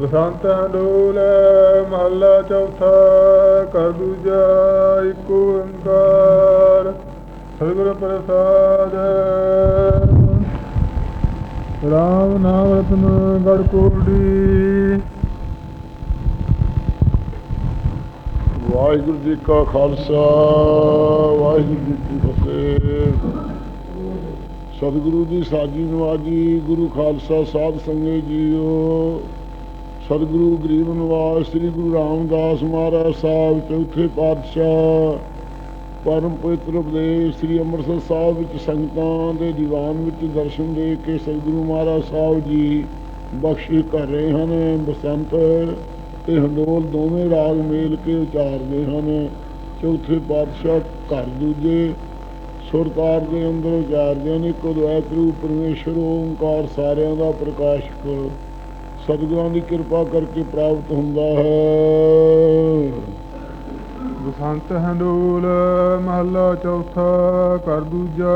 ਬਸੰਤ ਹੰਡੋਲ ਮਹੱਲਾ ਚੌਥਾ ਕਰ ਦੂਜਾ ਇੱਕ ਓੰਕਾਰ। ਸਤਿਗੁਰ ਪ੍ਰਸਾਦ। ਰਾਮ ਨਾਮ ਰਤਨ ਗੜ ਕੋੜੀ ਵਾਹਿਗੁਰੂ ਜੀ ਕਾ ਖਾਲਸਾ, ਵਾਹਿਗੁਰੂ ਜੀ ਕੀ ਫਤਿਹ। ਸਤਿਗੁਰੂ ਦੀ ਸਾਜੀ ਨਵਾਜੀ, ਗੁਰੂ ਖਾਲਸਾ ਸਾਧ ਸੰਗਤ ਜੀਓ। ਸਤਿਗੁਰੂ ਗਰੀਬ ਨਿਵਾਸ, ਸ੍ਰੀ ਗੁਰੂ ਰਾਮਦਾਸ ਮਹਾਰਾਜ ਸਾਹਿਬ, ਚੌਥੇ ਪਾਤਸ਼ਾਹ। ਪਰਮ ਪਵਿੱਤਰ ਉਪਦੇਸ਼ ਸ੍ਰੀ ਅੰਮ੍ਰਿਤਸਰ ਸਾਹਿਬ ਵਿੱਚ ਸੰਗਤਾਂ ਦੇ ਦੀਵਾਨ ਵਿੱਚ ਦਰਸ਼ਨ ਦੇ ਕੇ ਸਤਿਗੁਰੂ ਮਹਾਰਾਜ ਸਾਹਿਬ ਜੀ ਬਖਸ਼ਿਸ਼ ਕਰ ਰਹੇ ਹਨ, ਬਸੰਤ ਤੇ ਹੰਡੋਲ ਦੋਵੇਂ ਰਾਗ ਮੇਲ ਕੇ ਉਚਾਰਦੇ ਹਨ। ਚੌਥੇ ਪਾਤਸ਼ਾਹ ਘਰ ਦੂਜੇ ਸੁਰਤਾਰ ਦੇ ਅੰਦਰ ਉਚਾਰਦੇ ਨੇ ਕੁਦਵੈਤ ਰੂਪ ਪਰਮੇਸ਼ਰ, ਓੰਕਾਰ ਸਾਰਿਆਂ ਦਾ ਪ੍ਰਕਾਸ਼ਕ ਸਤਿਗੁਰਾਂ ਦੀ ਕਿਰਪਾ ਕਰਕੇ ਪ੍ਰਾਪਤ ਹੁੰਦਾ ਹੈ। ਬਸੰਤ ਹੰਡੋਲ ਮਹੱਲਾ ਚੌਥਾ ਕਰ ਦੂਜਾ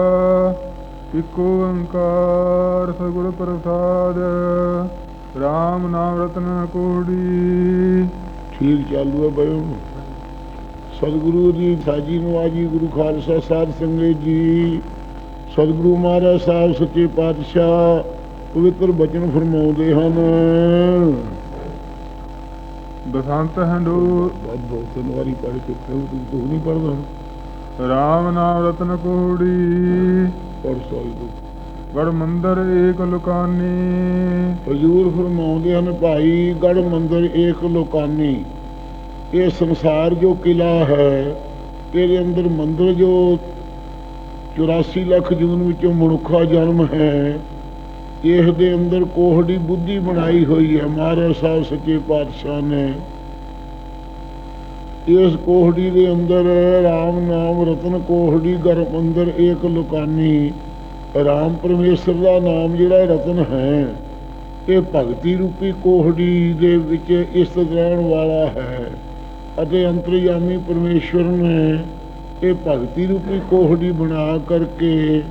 ਇੱਕ ਓੰਕਾਰ ਸਤਿਗੁਰ ਪ੍ਰਸਾਦ ਰਾਮ ਨਾਮ ਰਤਨ ਕੋੜੀ ਠੀਕ ਚਾਲੂ ਹੈ ਬਈ। ਸਤਿਗੁਰੂ ਦੀ ਸਾਜੀ ਨਵਾਜੀ ਗੁਰੂ ਖਾਲਸਾ ਸਾਧ ਸੰਗਤ ਜੀ। ਸਤਿਗੁਰੂ ਮਹਾਰਾਜ ਸਾਹਿਬ ਸੱਚੇ ਪਾਤਸ਼ਾਹ ਪਵਿੱਤਰ ਬਚਨ ਫਰਮਾਉਂਦੇ ਹਨ। ਬਸੰਤ ਹੰਡੋਲ ਬਹੁਤ ਤਿੰਨ ਵਾਰੀ ਪੜ੍ਹ ਕੇ ਤੂੰ ਤੂੰ ਨਹੀਂ ਪੜ੍ਹਦਾ। ਰਾਮ ਨਾਮ ਰਤਨ ਕੋੜੀ। ਪੜ੍ਹ ਸਕਦੇ ਗੜ ਮੰਦਰ ਏਕ ਲੁਕਾਨੀ। ਹਜ਼ੂਰ ਫਰਮਾਉਂਦੇ ਹਨ ਭਾਈ ਗੜ ਮੰਦਰ ਏਕ ਲੋਕਾਨੀ। ਇਹ ਸੰਸਾਰ ਜੋ ਕਿਲਾ ਹੈ ਇਹਦੇ ਅੰਦਰ ਮੰਦਰ ਜੋ 84 ਲੱਖ ਜੂਨ ਵਿੱਚੋਂ ਮਨੁੱਖਾ ਜਨਮ ਹੈ ਇਸ ਦੇ ਅੰਦਰ ਕੋਹੜੀ ਬੁੱਧੀ ਬਣਾਈ ਹੋਈ ਹੈ, ਮਹਾਰਾਜ ਸਾਹਿਬ ਸੱਚੇ ਪਾਤਸ਼ਾਹ ਨੇ। ਇਸ ਕੋਹੜੀ ਦੇ ਅੰਦਰ RAM ਨਾਮ ਰਤਨ ਕੋਹੜੀ ਗਰਭ ਅੰਦਰ ਇੱਕ ਲੋਕਾਨੀ। ਰਾਮ ਪਰਮੇਸ਼ਰ ਦਾ ਨਾਮ ਜਿਹੜਾ ਰਤਨ ਹੈ, ਇਹ ਭਗਤੀ ਰੂਪੀ ਕੋਹੜੀ ਦੇ ਵਿੱਚ ਇਸ ਰਹਿਣ ਵਾਲਾ ਹੈ। ਅਤੇ ਅੰਤਰਯਾਮੀ ਪਰਮੇਸ਼ਵਰ ਨੇ ਇਹ ਭਗਤੀ ਰੂਪੀ ਕੋਹੜੀ ਬਣਾ ਕਰਕੇ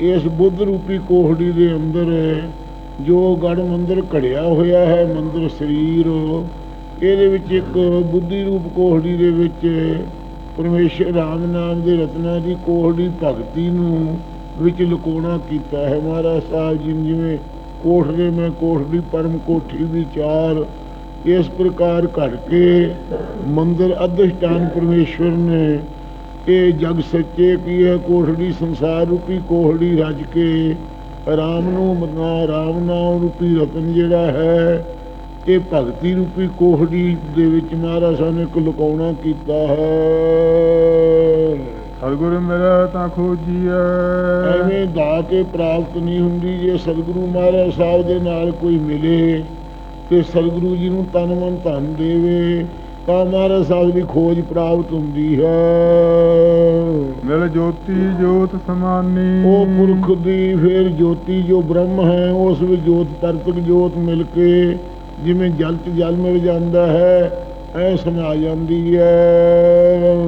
ਇਸ ਬੁੱਧ ਰੂਪੀ ਕੋਹੜੀ ਦੇ ਅੰਦਰ ਜੋ ਗੜ ਮੰਦਰ ਘੜਿਆ ਹੋਇਆ ਹੈ, ਮੰਦਰ ਸਰੀਰ, ਇਹਦੇ ਵਿੱਚ ਇੱਕ ਬੁੱਧੀ ਰੂਪ ਕੋਹੜੀ ਦੇ ਵਿੱਚ ਪਰਮੇਸ਼ਰ ਰਾਮ ਨਾਮ ਦੇ ਰਤਨਾ ਦੀ ਕੋਹੜੀ ਭਗਤੀ ਨੂੰ ਵਿੱਚ ਲੁਕਾਉਣਾ ਕੀਤਾ ਹੈ। ਮਹਾਰਾਜ ਸਾਹਿਬ ਜੀ ਨੇ ਜਿਵੇਂ ਕੋਠੜੇ ਮੈਂ ਕੋਠੜੀ, ਪਰਮ ਕੋਠੀ ਵਿਚਾਰ ਇਸ ਪ੍ਰਕਾਰ ਕਰਕੇ ਮੰਦਰ ਅਧਿਸ਼ਟਾਨ ਪਰਮੇਸ਼ਵਰ ਨੇ ਇਹ ਜਗ ਸੱਚੇ ਕੀ ਹੈ? ਕੋਠੜੀ ਸੰਸਾਰ ਰੂਪੀ ਕੋਹੜੀ ਰਜ ਕੇ ਰਾਮ ਨੂੰ ਮਨਾ ਰਾਮ ਨਾਮ ਰੂਪੀ ਰਤਨ ਜਿਹੜਾ ਹੈ ਇਹ ਭਗਤੀ ਰੂਪੀ ਕੋਹੜੀ ਦੇ ਵਿੱਚ ਮਹਾਰਾਜ ਸਾਹਿਬ ਨੇ ਲੁਕਾਉਣਾ ਕੀਤਾ ਹੈ। ਸਤਿਗੁਰ ਮੇਰਾ ਤਾਂ ਖੋਜੀਐ। ਐਵੇਂ ਦਾ ਕੇ ਪ੍ਰਾਪਤ ਨਹੀਂ ਹੁੰਦੀ ਜੇ ਸਤਿਗੁਰੂ ਮਹਾਰਾਜ ਸਾਹਿਬ ਦੇ ਨਾਲ ਕੋਈ ਮਿਲੇ ਤੇ ਸਤਿਗੁਰੂ ਜੀ ਨੂੰ ਤਨ ਮਨ ਧਨ ਦੇਵੇ। ਤਾਂ ਮਹਾਰਾਜ ਸਾਹਿਬ ਦੀ ਖੋਜ ਪ੍ਰਾਪਤ ਹੁੰਦੀ ਹੈ। ਮਿਲ ਜੋਤੀ ਜੋਤ ਸਮਾਨੀ। ਉਹ ਪੁਰਖ ਦੀ ਫਿਰ ਜੋਤੀ ਜੋ ਬ੍ਰਹਮ ਹੈ ਉਸ ਵਿੱਚ ਜੋਤ ਪਰਤਕ ਜੋਤ ਮਿਲ ਕੇ ਜਿਵੇਂ ਜਲ ਚ ਜਲ ਮਿਲ ਜਾਂਦਾ ਹੈ ਐ ਸਮਾ ਜਾਂਦੀ ਹੈ।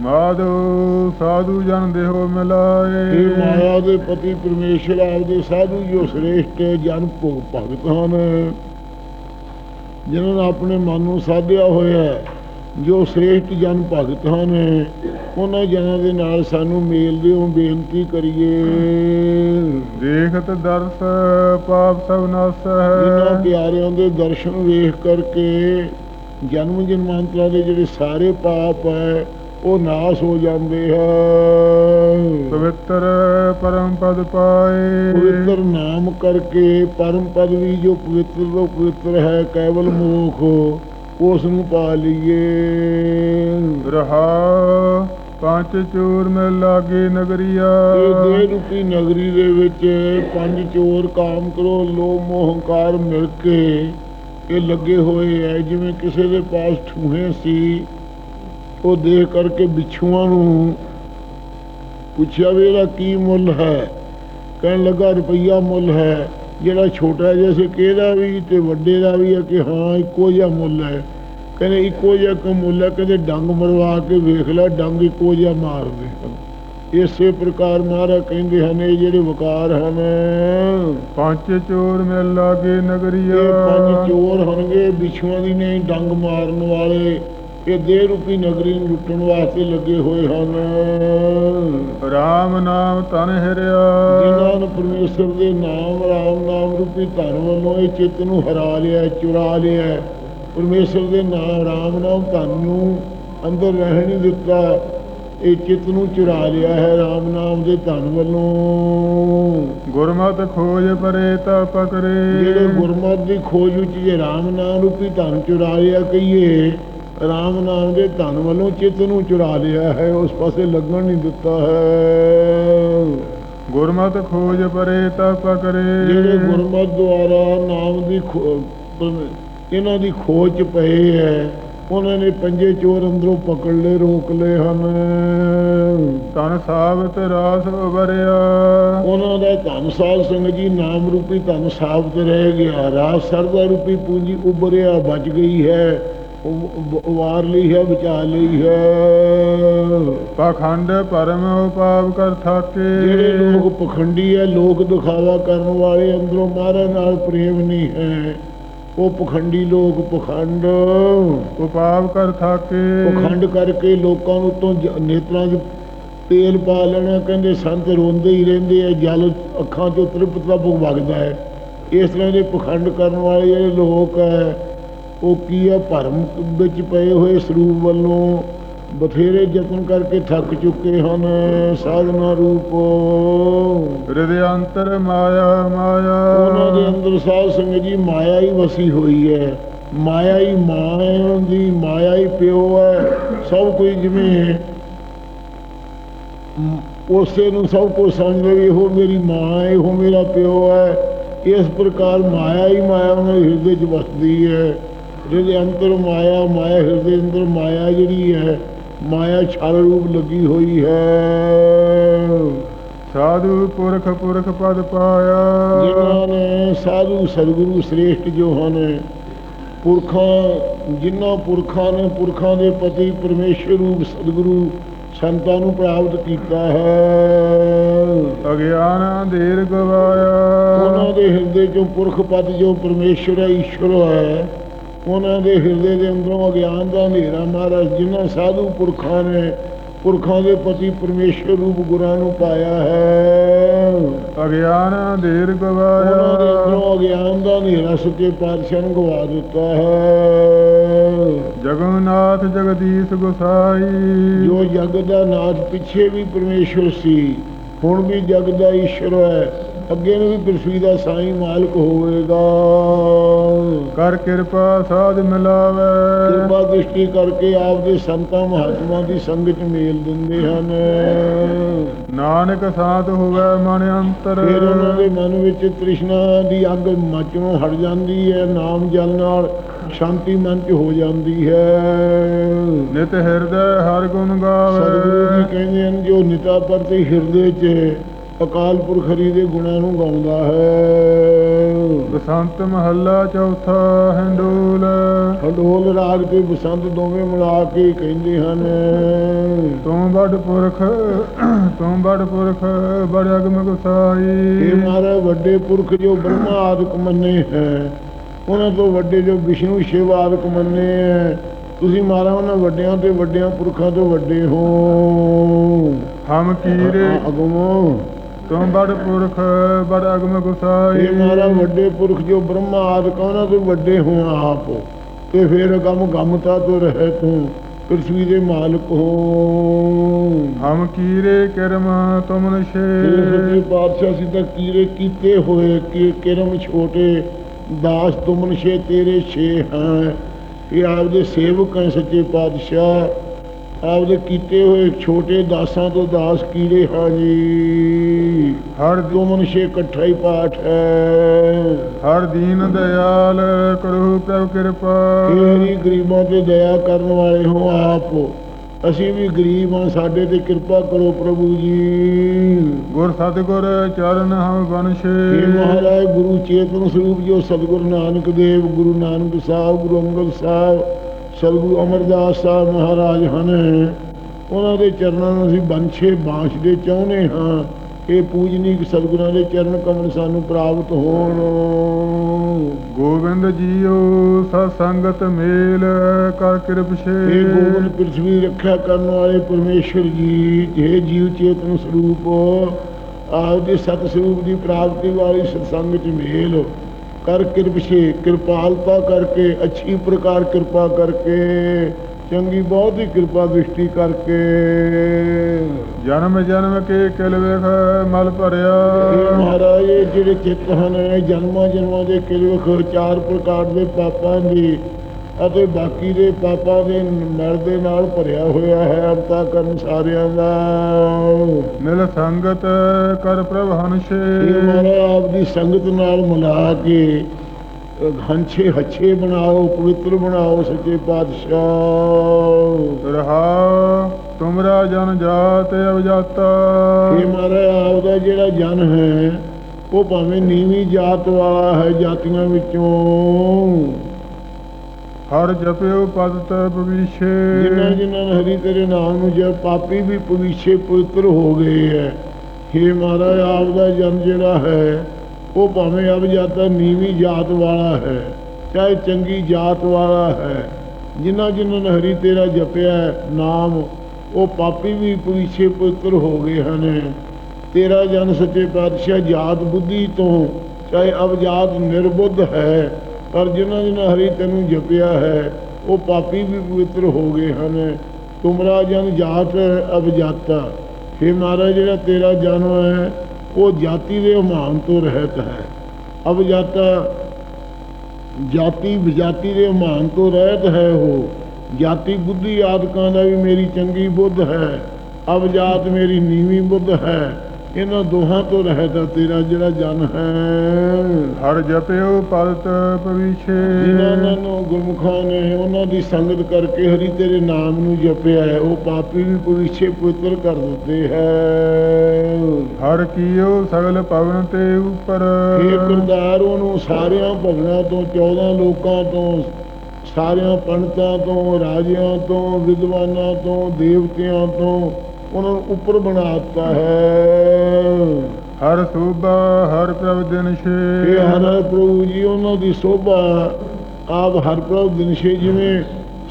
ਮਾਧੋ ਸਾਧੂ ਜਨ ਦੇਹੋ ਮਿਲਾਏ। ਇਹ ਮਾਇਆ ਦੇ ਪਤੀ ਪਰਮੇਸ਼ਰ ਆਪਦੇ ਸਾਧੂ ਜੋ ਸ੍ਰੇਸ਼ਟ ਜਨ ਭੋਗ ਭਗਤ ਹਨ। ਜਿਨ੍ਹਾਂ ਨੇ ਆਪਣੇ ਮਨ ਨੂੰ ਸਾਧਿਆ ਹੋਇਆ ਹੈ, ਜੋ ਸ੍ਰੇਸ਼ਟ ਜਨ ਭਗਤ ਹਨ ਉਹਨਾਂ ਜਨਾਂ ਦੇ ਨਾਲ ਸਾਨੂੰ ਮੇਲ ਦਿਓ ਬੇਨਤੀ ਕਰੀਏ। ਦੇਖਤ ਦਰਸ ਪਾਪ ਸਭ ਨਾਸ ਹੈ। ਪਿਆਰਿਆਂ ਦੇ ਦਰਸ਼ਨ ਵੇਖ ਕਰਕੇ ਜਨਮ ਜਨਮਾਂਤਰਾਂ ਦੇ ਜਿਹੜੇ ਸਾਰੇ ਪਾਪ ਹੈ ਉਹ ਨਾਸ ਹੋ ਜਾਂਦੇ ਹੈ ਪਵਿੱਤਰ ਪਰਮ ਪਦ ਪਾਏ। ਪਵਿੱਤਰ ਨਾਮ ਕਰਕੇ ਪਰਮ ਪਦਵੀ ਜੋ ਪਵਿੱਤਰ ਤੋਂ ਪਵਿੱਤਰ ਹੈ ਕੇਵਲ ਮੋਖ ਉਸ ਨੂੰ ਪਾ ਲਈਏ। ਰਹਾ ਪੰਜ ਚੂਰ ਮੇ ਲਾਗੇ ਨਗਰੀਆ। ਇਹ ਦੇ ਰੂਪੀ ਨਗਰੀ ਦੇ ਵਿੱਚ ਪੰਜ ਚੋਰ ਕਾਮ ਕਰੋ ਲੋਭ ਮੋਹ ਹੰਕਾਰ ਮਿਲ ਕੇ ਇਹ ਲੱਗੇ ਹੋਏ ਐ ਜਿਵੇਂ ਕਿਸੇ ਦੇ ਪਾਸ ਠੂਹੇ ਸੀ। ਉਹ ਦੇਖ ਕਰਕੇ ਬਿੱਛੂਆਂ ਨੂੰ ਪੁੱਛਿਆ ਵੀ ਇਹਦਾ ਕੀ ਮੁੱਲ ਹੈ? ਕਹਿਣ ਲੱਗਾ ਰੁਪਈਆ ਮੁੱਲ ਹੈ। ਜਿਹੜਾ ਛੋਟਾ ਜਿਹਾ ਸੀ ਕਿਹਦਾ ਵੀ ਤੇ ਵੱਡੇ ਦਾ ਵੀ ਹੈ ਕਿ ਹਾਂ ਇੱਕੋ ਜਿਹਾ ਮੁੱਲ ਹੈ। ਕਹਿੰਦੇ ਇੱਕੋ ਜਿਹਾ ਕੁ ਮੁੱਲ ਹੈ? ਕਹਿੰਦੇ ਡੰਗ ਮਰਵਾ ਕੇ ਵੇਖ ਲੈ ਡੰਗ ਇੱਕੋ ਜਿਹਾ ਮਾਰਦੇ ਹਨ। ਇਸੇ ਪ੍ਰਕਾਰ ਮਹਾਰਾਜ ਕਹਿੰਦੇ ਹਨ ਇਹ ਜਿਹੜੇ ਵਕਾਰ ਹਨ ਪੰਜ ਚੋਰ ਮੇ ਲਾਗੇ ਨਗਰੀਆ। ਇਹ ਪੰਜ ਚੋਰ ਹਨ ਵਿਛੂਆਂ ਦੀ ਨਹੀਂ ਡੰਗ ਮਾਰਨ ਵਾਲੇ। ਇਹ ਦੇਹ ਰੂਪੀ ਨਗਰੀ ਨੂੰ ਲੁੱਟਣ ਵਾਸਤੇ ਲੱਗੇ ਹੋਏ ਹਨ। ਰਾਮ ਨਾਮ ਤਨ ਹਿਰਿਆ। ਜਿਨ੍ਹਾਂ ਨੂੰ ਪਰਮੇਸ਼ਰ ਦੇ ਨਾਮ ਰਾਮ ਨਾਮ ਰੂਪੀ ਧਨ ਵੱਲੋਂ ਇਹ ਚਿੱਤ ਨੂੰ ਹਰਾ ਲਿਆ ਚੁਰਾ ਲਿਆ। ਪਰਮੇਸ਼ਰ ਦੇ ਨਾਮ ਰਾਮ ਨਾਮ ਧਨ ਨੂੰ ਅੰਦਰ ਰਹਿਣ ਨਹੀਂ ਦਿੱਤਾ। ਇਹ ਚਿੱਤ ਨੂੰ ਚੁਰਾ ਲਿਆ ਹੈ ਰਾਮ ਨਾਮ ਦੇ ਧਨ ਵੱਲੋਂ। ਗੁਰਮਤਿ ਖੋਜ ਪਰੇ ਤਾ ਪਕਰੇ ਜਿਹੜੇ ਗੁਰਮਤਿ ਦੀ ਖੋਜ ਵਿੱਚ ਜੇ ਰਾਮ ਨਾਮ ਰੂਪੀ ਧਨ ਚੁਰਾ ਲਿਆ ਕਹੀਏ ਰਾਮ ਨਾਮ ਦੇ ਧਨ ਵੱਲੋਂ ਚਿੱਤ ਨੂੰ ਚੁਰਾ ਲਿਆ ਹੈ ਉਸ ਪਾਸੇ ਲੱਗਣ ਨਹੀਂ ਦਿੱਤਾ ਹੈ। ਗੁਰਮਤਿ ਖੋਜ ਪਰੇ ਤਾ ਪਕਰੇ ਜਿਹੜੇ ਗੁਰਮਤਿ ਦੁਆਰਾ ਨਾਮ ਦੀ ਇਹਨਾਂ ਦੀ ਖੋਜ 'ਚ ਪਏ ਹੈ ਉਹਨਾਂ ਨੇ ਪੰਜੇ ਚੋਰ ਅੰਦਰੋਂ ਪਕੜ ਲਏ ਰੋਕ ਲਏ ਹਨ। ਤਨ ਸਾਬਤ ਰਾਸ ਉਬਰਿਆ ਉਹਨਾਂ ਦਾ ਧਨ ਸਾਧ ਸੰਗਤ ਜੀ ਨਾਮ ਰੂਪੀ ਧਨ ਸਾਬਤ ਰਹਿ ਗਿਆ। ਰਾਸ ਸਰਦਾ ਰੂਪੀ ਪੂੰਜੀ ਉਬਰਿਆ ਬਚ ਗਈ ਹੈ। ਵਾਰ ਲਈ ਹੈ ਬਚਾ ਲਈ ਹੈ। ਪਖੰਡ ਪਰਮ ਉਪਾਪ ਕਰ ਥਾਕੇ। ਜਿਹੜੇ ਲੋਕ ਪਖੰਡੀ ਹੈ ਲੋਕ ਦਿਖਾਵਾ ਕਰਨ ਵਾਲੇ ਅੰਦਰੋਂ ਮਹਾਰਾਜ ਨਾਲ ਪ੍ਰੇਮ ਨਹੀਂ ਹੈ। ਉਹ ਪਖੰਡੀ ਲੋਕ ਪਖੰਡ। ਉਪਾਪ ਕਰ ਥਾਕੇ। ਪਖੰਡ ਕਰਕੇ ਲੋਕਾਂ ਨੂੰ ਤੋਂ ਨੇਤਰਾਂ 'ਚ ਤੇਲ ਪਾ ਲੈਣਾ ਕਹਿੰਦੇ ਸੰਤ ਰੋਂਦੇ ਹੀ ਰਹਿੰਦੇ ਆ ਜਲ ਅੱਖਾਂ 'ਚੋਂ ਤ੍ਰਿਪਤ ਵਗਦਾ ਹੈ। ਇਸ ਤਰ੍ਹਾਂ ਦੇ ਪਖੰਡ ਕਰਨ ਵਾਲੇ ਜਿਹੜੇ ਲੋਕ ਹੈ ਉਹ ਕੀ ਹੈ ਭਰਮ ਵਿੱਚ ਪਏ ਹੋਏ ਸਰੂਪ ਵੱਲੋਂ ਬਥੇਰੇ ਯਤਨ ਕਰਕੇ ਥੱਕ ਚੁੱਕੇ ਹਨ ਸਾਧਨਾ ਰੂਪ। ਹਿਰਦੇ ਅੰਤਰ ਮਾਇਆ ਮਾਇਆ। ਉਹਨਾਂ ਦੇ ਅੰਦਰ ਸਾਧ ਸੰਗਤ ਜੀ ਮਾਇਆ ਹੀ ਵਸੀ ਹੋਈ ਹੈ। ਮਾਇਆ ਹੀ ਮਾਂ ਹੈ ਉਹਦੀ ਮਾਇਆ ਹੀ ਪਿਓ ਹੈ। ਸਭ ਕੁਝ ਜਿਵੇਂ ਉਸੇ ਨੂੰ ਸਭ ਕੁਝ ਸਮਝ ਲਵੇ ਇਹੋ ਮੇਰੀ ਮਾਂ ਹੈ ਇਹੋ ਮੇਰਾ ਪਿਓ ਹੈ। ਇਸ ਪ੍ਰਕਾਰ ਮਾਇਆ ਹੀ ਮਾਇਆ ਉਹਨਾਂ ਦੇ ਹਿਰਦੇ 'ਚ ਵਸਦੀ ਹੈ। ਜਿਹਦੇ ਅੰਦਰ ਮਾਇਆ ਮਾਇਆ ਹਿਰਦੇ ਅੰਦਰ ਮਾਇਆ ਜਿਹੜੀ ਹੈ ਮਾਇਆ ਛਲ ਰੂਪ ਲੱਗੀ ਹੋਈ ਹੈ। ਸਾਧੂ ਪੁਰਖ ਪੁਰਖ ਪਦ ਪਾਇਆ। ਜਿਨ੍ਹਾਂ ਨੇ ਸਾਧੂ ਸਤਿਗੁਰੂ ਸ੍ਰੇਸ਼ਟ ਜੋ ਹਨ ਪੁਰਖਾਂ ਜਿਨ੍ਹਾਂ ਪੁਰਖਾਂ ਨੇ ਪੁਰਖਾਂ ਦੇ ਪਤੀ ਪਰਮੇਸ਼ਰ ਰੂਪ ਸਤਿਗੁਰੂ ਸੰਤਾਂ ਨੂੰ ਪ੍ਰਾਪਤ ਕੀਤਾ ਹੈ। ਅਗਿਆਨ ਅੰਧੇਰ ਗਵਾਇਆ। ਉਹਨਾਂ ਦੇ ਹਿਰਦੇ ਚੋਂ ਪੁਰਖ ਪਦ ਜੋ ਪਰਮੇਸ਼ਰ ਹੈ ਈਸ਼ਵਰ ਹੈ ਉਹਨਾਂ ਦੇ ਹਿਰਦੇ ਦੇ ਅੰਦਰੋਂ ਅਗਿਆਨ ਦਾ ਹਨੇਰਾ ਮਹਾਰਾਜ ਜਿਨ੍ਹਾਂ ਸਾਧੂ ਪੁਰਖਾਂ ਨੇ ਪੁਰਖਾਂ ਦੇ ਪਤੀ ਪਰਮੇਸ਼ਰ ਰੂਪ ਗੁਰਾਂ ਨੂੰ ਪਾਇਆ ਹੈ। ਅਗਿਆਨ ਅੰਧੇਰ ਉਹਨਾਂ ਦੇ ਗਵਾਇਆ ਅੰਦਰੋਂ ਅਗਿਆਨ ਦਾ ਹਨੇਰਾ ਸੱਚੇ ਪਾਤਸ਼ਾਹ ਨੂੰ ਗਵਾ ਦਿੱਤਾ ਹੈ। ਜਗਨਨਾਥ ਜਗਦੀਸ਼ ਗੁਸਾਈ। ਜੋ ਜਗ ਦਾ ਨਾਥ ਪਿੱਛੇ ਵੀ ਪਰਮੇਸ਼ਵਰ ਸੀ ਹੁਣ ਵੀ ਜਗ ਦਾ ਈਸ਼ਵਰ ਹੈ। ਅੱਗੇ ਨੂੰ ਵੀ ਪ੍ਰਿਥਵੀ ਦਾ ਸਾਈਂ ਮਾਲਕ ਹੋਵੇਗਾ। ਕਰ ਕਿਰਪਾ ਸਾਧ ਮਿਲਾਵੇ। ਕਿਰਪਾ ਦ੍ਰਿਸ਼ਟੀ ਕਰਕੇ ਆਪ ਦੇ ਸੰਤਾਂ ਮਹਾਤਮਾ ਦੀ ਸੰਗਤ ਮੇਲ ਦਿੰਦੇ ਹਨ। ਨਾਨਕ ਸਾਧ ਹੋਵੇ ਮਨ ਅੰਤਰ। ਫਿਰ ਉਹਨਾਂ ਦੇ ਮਨ ਵਿੱਚ ਤ੍ਰਿਸ਼ਨਾ ਦੀ ਅੱਗ ਮਚਣੋਂ ਹਟ ਜਾਂਦੀ ਹੈ ਨਾਮ ਜਲ ਨਾਲ ਸ਼ਾਂਤੀ ਮਨ ਚ ਹੋ ਜਾਂਦੀ ਹੈ। ਨਿਤ ਹਿਰਦੈ ਹਰ ਗੁਣ ਸਤਿਗੁਰੂ ਜੀ ਗਾਵੇ ਕਹਿੰਦੇ ਹਨ ਜੋ ਨਿਤਾ ਪਰਤੇ ਹਿਰਦੇ 'ਚ ਅਕਾਲ ਪੁਰਖ ਹਰੀ ਦੇ ਗੁਣਾਂ ਨੂੰ ਗਾਉਂਦਾ ਹੈ। ਬਸੰਤ ਮਹੱਲਾ ਚੌਥਾ ਹੰਡੋਲ। ਹਡੋਲ ਰਾਗ ਤੇ ਬਸੰਤ ਦੋਵੇਂ ਮਿਲਾ ਕੇ ਕਹਿੰਦੇ ਹਨ। ਤੂੰ ਬੜ ਪੁਰਖ ਤੂੰ ਬੜ ਪੁਰਖ ਬੜ ਅਗਮ ਇਹ ਗੁਸਾਈ ਮਾਰਾ ਵੱਡੇ ਪੁਰਖ ਜੋ ਬ੍ਰਹਮਾ ਆਦਿਕ ਮੰਨੇ ਹੈ ਉਹਨਾਂ ਤੋਂ ਵੱਡੇ ਜੋ ਵਿਸ਼ਨੂੰ ਸ਼ਿਵ ਆਦਿਕ ਮੰਨੇ ਹੈ ਤੁਸੀਂ ਮਾਰਾ ਉਹਨਾਂ ਵੱਡਿਆਂ ਤੇ ਵੱਡਿਆਂ ਪੁਰਖਾਂ ਤੋਂ ਵੱਡੇ ਹੋ। ਹਮ ਕੀਰੇ। ਅਗਮੋ। ਤੂੰ ਬੜ ਪੁਰਖ ਬੜ ਅਗਮ ਗੁਸਾਈ। ਇਹ ਮਾਰਾ ਵੱਡੇ ਪੁਰਖ ਜੋ ਬ੍ਰਹਮਾ ਆਦਿਕ ਉਹਨਾਂ ਤੋਂ ਵੱਡੇ ਹੋ ਆਪ। ਤੇ ਫਿਰ ਗਮ ਗਮਤਾ ਤੋਂ ਰਹਿ ਤੂੰ ਪ੍ਰਿਥਵੀ ਦੇ ਮਾਲਕ ਹੋ। ਹਮ ਕੀਰੇ ਕਰਮ ਤੁਮ ਨਸ਼ੇ। ਸੱਚੇ ਪਾਤਸ਼ਾਹ ਸੀ ਤਾਂ ਕੀਰੇ ਕੀਤੇ ਹੋਏ ਕਿ ਕਿਰਮ ਛੋਟੇ ਦਾਸ ਤੁਮਨ ਛੇ ਤੇਰੇ ਛੇ ਹਾਂ। ਇਹ ਆਪਦੇ ਸੇਵਕ ਹੈ ਸੱਚੇ ਪਾਤਸ਼ਾਹ। ਆਪਦੇ ਕੀਤੇ ਹੋਏ ਛੋਟੇ ਦਾਸਾਂ ਤੋਂ ਦਾਸ ਕੀੜੇ ਹਾਂ ਜੀ। ਹਰ ਦੀ- ਤੁਮਨ ਛੇ ਇਕੱਠਾ ਹੀ ਪਾਠ ਹੈ। ਹਰ ਦੀਨ ਦਿਆਲ ਕਰੋ ਪ੍ਰਭ ਕਿਰਪਾ। ਹੀ ਗਰੀਬਾਂ ਤੇ ਦਇਆ ਕਰਨ ਵਾਲੇ ਹੋ ਆਪ? ਅਸੀਂ ਵੀ ਗਰੀਬ ਹਾਂ ਸਾਡੇ ਤੇ ਕਿਰਪਾ ਕਰੋ ਪ੍ਰਭੂ ਜੀ। ਗੁਰ ਸਤਿਗੁਰ ਚਰਨ ਹਮ ਬਨਸ਼ੇ। ਮਹਾਰਾਜ ਗੁਰੂ ਚੇਤਨ ਸਰੂਪ ਜੋ ਸਤਿਗੁਰੂ ਨਾਨਕ ਦੇਵ ਗੁਰੂ ਨਾਨਕ ਸਾਹਿਬ ਗੁਰੂ ਅੰਗਦ ਸਾਹਿਬ ਸਤਿਗੁਰੂ ਅਮਰਦਾਸ ਸਾਹਿਬ ਮਹਾਰਾਜ ਹਨ। ਉਹਨਾਂ ਦੇ ਚਰਨਾਂ ਨੂੰ ਅਸੀਂ ਬੰਛੇ ਬਾਂਛਦੇ ਚਾਹੁੰਦੇ ਹਾਂ। ਇਹ ਪੂਜਨੀਕ ਸਤਿਗੁਰਾਂ ਦੇ ਚਰਨ ਕਮਲ ਸਾਨੂੰ ਪ੍ਰਾਪਤ ਹੋਣ। ਗੋਬਿੰਦ ਜੀਓ ਸਤ ਸੰਗਤ ਮੇਲ ਕਰ ਕਿਰਪਸ਼ੇ ਇਹ ਗੋਬਿੰਦ ਪ੍ਰਿਥਵੀ ਰੱਖਿਆ ਕਰਨ ਵਾਲੇ ਪਰਮੇਸ਼ਰ ਜੀ ਜੇ ਜੀਵ ਚੇਤਨ ਸਰੂਪ ਆਪ ਦੇ ਸਤ ਸਰੂਪ ਦੀ ਪ੍ਰਾਪਤੀ ਵਾਲੀ ਸਤਸੰਗ ਚ ਮੇਲ। ਕਰ ਕਿਰਪਸ਼ੇ ਕਿਰਪਾਲਤਾ ਕਰਕੇ ਅੱਛੀ ਪ੍ਰਕਾਰ ਕਿਰਪਾ ਕਰਕੇ ਚੰਗੀ ਬਹੁਤ ਹੀ ਕਿਰਪਾ ਦ੍ਰਿਸ਼ਟੀ ਕਰਕੇ। ਜਨਮ ਜਨਮ ਕੇ ਕਿਲ ਵੇਖ ਮਲ ਭਰਿਆ। ਮਹਾਰਾਜ ਜਿਹੜੇ ਚਿੱਤ ਹਨ ਜਨਮਾਂ ਜਨਮਾਂ ਦੇ ਕਿਲਵਖ ਚਾਰ ਪ੍ਰਕਾਰ ਦੇ ਪਾਪਾਂ ਦੀ ਅਤੇ ਬਾਕੀ ਦੇ ਪਾਪਾਂ ਦੇ ਮਲ ਦੇ ਨਾਲ ਭਰਿਆ ਹੋਇਆ ਹੈ ਅਵਤਾ ਕਰਨ ਸਾਰਿਆਂ ਦਾ। ਮਿਲ ਸੰਗਤ ਕਰ ਪ੍ਰਭ ਹਨਸ਼ੇ ਮਹਾਰਾਜ ਆਪ ਦੀ ਸੰਗਤ ਨਾਲ ਮਿਲਾ ਕੇ ਹੰਛੇ ਹੱਛੇ ਬਣਾਓ ਪਵਿੱਤਰ ਬਣਾਓ ਸੱਚੇ ਪਾਤਸ਼ਾਹ। ਰਹਾ ਤੁਮਰਾ ਜਨ ਜਾਤ ਅਵਜਾਤਾ। ਇਹ ਮਹਾਰਾਜ ਆਪ ਦਾ ਜਿਹੜਾ ਜਨ ਹੈ ਉਹ ਭਾਵੇਂ ਨੀਵੀਂ ਜਾਤ ਵਾਲਾ ਹੈ ਜਾਤੀਆਂ ਵਿੱਚੋਂ। ਹਰ ਜਪਿਓ ਪਦ ਜਿਨ੍ਹਾਂ ਪਵੀਸ਼ੇ ਜਿਨ੍ਹਾਂ ਨੇ ਹਰੀ ਤੇਰੇ ਨਾਮ ਨੂੰ ਜਪ, ਪਾਪੀ ਵੀ ਪਵਿੱਛੇ ਪਵਿੱਤਰ ਹੋ ਗਏ ਹੈ ਹੇ ਮਹਾਰਾਜ, ਆਪ ਦਾ ਜਨ ਜਿਹੜਾ ਹੈ, ਉਹ ਭਾਵੇਂ ਅਬ ਜਾਤਾ ਨੀਵੀਂ ਜਾਤ ਵਾਲਾ ਹੈ, ਚਾਹੇ ਚੰਗੀ ਜਾਤ ਵਾਲਾ ਹੈ। ਜਿਨ੍ਹਾਂ ਜਿਨ੍ਹਾਂ ਨੇ ਹਰੀ ਤੇਰਾ ਜਪਿਆ ਨਾਮ, ਉਹ ਪਾਪੀ ਵੀ ਪਵਿੱਛੇ ਪਵਿੱਤਰ ਹੋ ਗਏ ਹਨ। ਤੇਰਾ ਜਨ ਸੱਚੇ ਪਾਤਸ਼ਾਹ ਜਾਤ ਬੁੱਧੀ ਤੋਂ, ਚਾਹੇ ਅਵਜਾਤ ਨਿਰਬੁੱਧ ਹੈ ਪਰ ਜਿਨ੍ਹਾਂ ਜਿਨ੍ਹਾਂ ਹਰੀ ਤੈਨੂੰ ਜਪਿਆ ਹੈ, ਉਹ ਪਾਪੀ ਵੀ ਪਵਿੱਤਰ ਹੋ ਗਏ ਹਨ। ਤੁਮਰਾ ਜਨ ਜਾਤ ਅਵਜਾਤਾ ਫੇ ਮਹਾਰਾਜ, ਜਿਹੜਾ ਤੇਰਾ ਜਨਮ ਹੈ, ਉਹ ਜਾਤੀ ਦੇ ਹਮਾਨ ਤੋਂ ਰਹਿਤ ਹੈ। ਅਵਜਾਤਾ ਜਾਤੀ ਵਿਜਾਤੀ ਦੇ ਹਮਾਨ ਤੋਂ ਰਹਿਤ ਹੈ ਉਹ। ਜਾਤੀ ਬੁੱਧੀ ਆਦਿਕਾਂ ਦਾ ਵੀ ਮੇਰੀ ਚੰਗੀ ਬੁੱਧ ਹੈ। ਅਵਜਾਤ ਮੇਰੀ ਨੀਵੀਂ ਬੁੱਧ ਹੈ। ਇਹਨਾਂ ਦੋਹਾਂ ਤੋਂ ਰਹਿਤ ਤੇਰਾ ਜਿਹੜਾ ਜਨ ਹੈ। ਹਰ ਜਪਿਓ ਪਦਤ ਜਿਨ੍ਹਾਂ ਪਵੀਸ਼ੇ ਨੂੰ ਗੁਰਮੁਖਾਂ ਨੇ ਉਹਨਾਂ ਦੀ ਸੰਗਤ ਕਰਕੇ ਹਰੀ ਤੇਰੇ ਨਾਮ ਨੂੰ ਜਪਿਆ ਹੈ ਉਹ ਪਾਪੀ ਵੀ ਪਵਿੱਛੇ ਪਵਿੱਤਰ ਕਰ ਦਿੱਤੇ ਹੈ। ਹਰ ਕੀਓ ਸਗਲ ਪਵਨ ਤੇ ਉਪਰ। ਇਹ ਕਿਰਦਾਰ ਉਹਨੂੰ ਸਾਰਿਆਂ ਭਵਨਾਂ ਤੋਂ 14 ਲੋਕਾਂ ਤੋਂ ਸਾਰਿਆਂ ਪੰਡਤਾਂ ਤੋਂ ਰਾਜਿਆਂ ਤੋਂ ਵਿਦਵਾਨਾਂ ਤੋਂ ਦੇਵਤਿਆਂ ਤੋਂ ਉਹਨਾਂ ਨੂੰ ਉੱਪਰ ਬਣਾਤਾ ਹੈ। ਹਰ ਸੋਭਾ ਹਰ ਪ੍ਰਭ ਦਿਨ ਇਹ ਛੇ ਹਰ ਪ੍ਰਭੂ ਜੀ ਉਹਨਾਂ ਦੀ ਸੋਭਾ। ਆਪ ਹਰ ਪ੍ਰਭ ਦਿਨਸ਼ੇ ਜਿਵੇਂ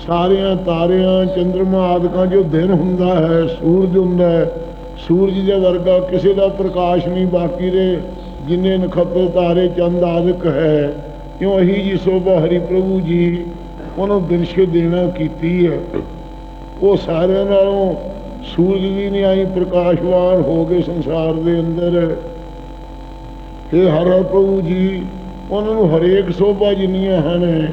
ਸਾਰਿਆਂ ਤਾਰਿਆਂ ਚੰਦਰਮਾ ਆਦਿਕਾਂ ਜੋ ਦਿਨ ਹੁੰਦਾ ਹੈ ਸੂਰਜ ਹੁੰਦਾ ਹੈ। ਸੂਰਜ ਦੇ ਵਰਗਾ ਕਿਸੇ ਦਾ ਪ੍ਰਕਾਸ਼ ਨਹੀਂ ਬਾਕੀ ਦੇ ਜਿੰਨੇ ਨਖੱਤਰ ਤਾਰੇ ਚੰਦ ਆਦਿਕ ਹੈ। ਕਿਉਂ ਇਹੀ ਜੀ ਸੋਭਾ ਹਰੀ ਪ੍ਰਭੂ ਜੀ ਉਹਨੂੰ ਦਿਨਸ਼ੇ ਦੇਣਾ ਕੀਤੀ ਹੈ। ਉਹ ਸਾਰਿਆਂ ਨਾਲੋਂ ਸੂਰਜ ਵੀ ਨਹੀਂ ਆਈ ਪ੍ਰਕਾਸ਼ਵਾਨ ਹੋ ਗਏ ਸੰਸਾਰ ਦੇ ਅੰਦਰ। ਇਹ ਹਰ ਪ੍ਰਭੂ ਜੀ ਉਹਨਾਂ ਨੂੰ ਹਰੇਕ ਸੋਭਾ ਜਿੰਨੀਆਂ ਹਨ